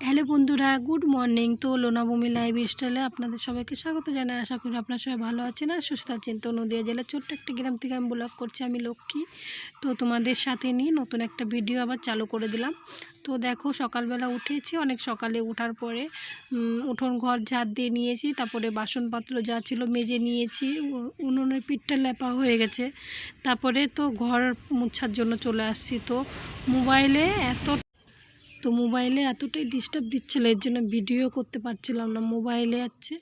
Hello বন্ধুরা, good morning. তো লোনাভূমি live স্টাইলে আপনাদের সবাইকে স্বাগত জানাই। আশা করি আপনারা সবাই ভালো আছেন আর সুস্থ আছেন। তো নদিয়া জেলার ছোট্ট একটা গ্রাম থেকে আমি ব্লগ করছি, আমি লক্ষ্মী। তো তোমাদের সাথে নিয়ে নতুন একটা ভিডিও আবার চালু করে দিলাম। তো দেখো, সকালবেলা উঠেছি। অনেক সকালে ওঠার পরে উঠোন ঘর ঝাড় দিয়ে নিয়েছি। তারপরে বাসনপত্র যা ছিল মেজে নিয়েছি। উনুনের পিঠটা লেপা হয়ে গেছে। তারপরে তো ঘর মুছার জন্য চলে আসছি। তো মোবাইলে এত তো মোবাইলে এতটাই ডিস্টার্ব দিচ্ছিল, এর জন্য ভিডিও করতে পারছিলাম না। মোবাইলে আছে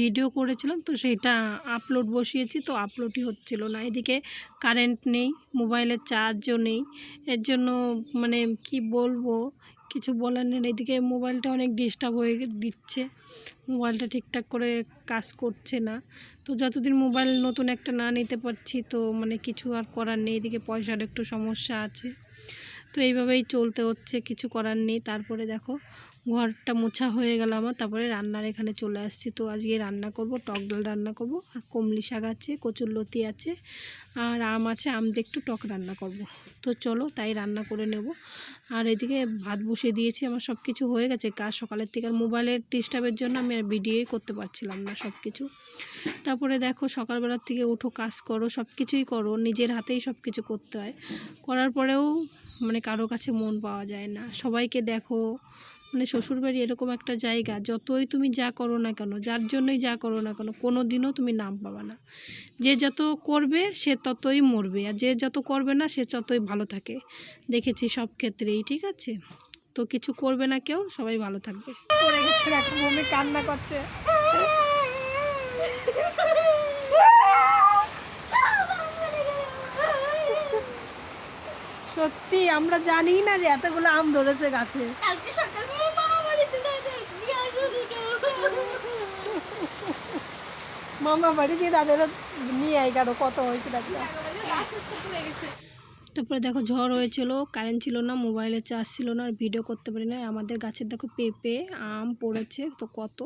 ভিডিও করেছিলাম, তো সেটা আপলোড বসিয়েছি, তো আপলোডই হচ্ছিল না। এদিকে কারেন্ট নেই মোবাইলের চার্জও নেই। এর জন্য মানে কি বলব, কিছু বলার নেই। এদিকে মোবাইলটা অনেক ডিস্টার্ব হয়ে দিচ্ছে। মোবাইলটা ঠিকঠাক করে কাজ করছে না। তো যতদিন মোবাইল নতুন একটা না নিতে পারছি, তো মানে কিছু আর করার নেই। এদিকে পয়সার একটু সমস্যা আছে। তো এইভাবেই চলতে হচ্ছে, কিছু করার নেই। তারপরে দেখো, ঘরটা মোছা হয়ে গেল আমার, তারপরে রান্নার এখানে চলে আসছি। তো আজকে রান্না করব, টক ডাল রান্না করব, আর কমলি শাক আছে, কচুর লতি আছে, আর আম আছে, আম দিয়ে একটু টক রান্না করব। তো চলো, তাই রান্না করে নেব। আর এদিকে ভাত বসিয়ে দিয়েছি, আমার সব কিছু হয়ে গেছে। কাজ সকালের থেকে আর মোবাইলের ডিস্টার্বের জন্য আমি আর ভিডিওই করতে পারছিলাম না সব কিছু তারপরে দেখো, সকালবেলার থেকে উঠো, কাজ করো সব কিছুই করো, নিজের হাতেই সব কিছু করতে হয়। করার পরেও মানে কারও কাছে মন পাওয়া যায় না। সবাইকে দেখো মানে শ্বশুরবাড়ি এরকম একটা জায়গা যতই তুমি যা করো না কেন যার জন্যই যা করো না কেন কোনো দিনও তুমি নাম পাবা না। যে যত করবে সে ততই মরবে আর যে যত করবে না সে ততই ভালো থাকে। দেখেছি সব ক্ষেত্রেই ঠিক আছে? তো কিছু করবে না কেউ সবাই ভালো থাকবে। পড়ে গেছে দেখো মমি কান্না করছে। সত্যি আমরা জানি না যে এতগুলো আম ধরেছে গাছে। কালকে সকালবেলা মামা বাড়িতে নিয়ে আসো মামা বাড়ি দিয়ে তাদের নিয়ে আয় কেন কত হয়েছে দেখো। তারপরে দেখো ঝড় হয়েছিল কারেন্ট ছিল না মোবাইলে চার্জ ছিল না আর ভিডিও করতে পারি না আমাদের গাছের দেখো পেঁপে আম পড়েছে তো কত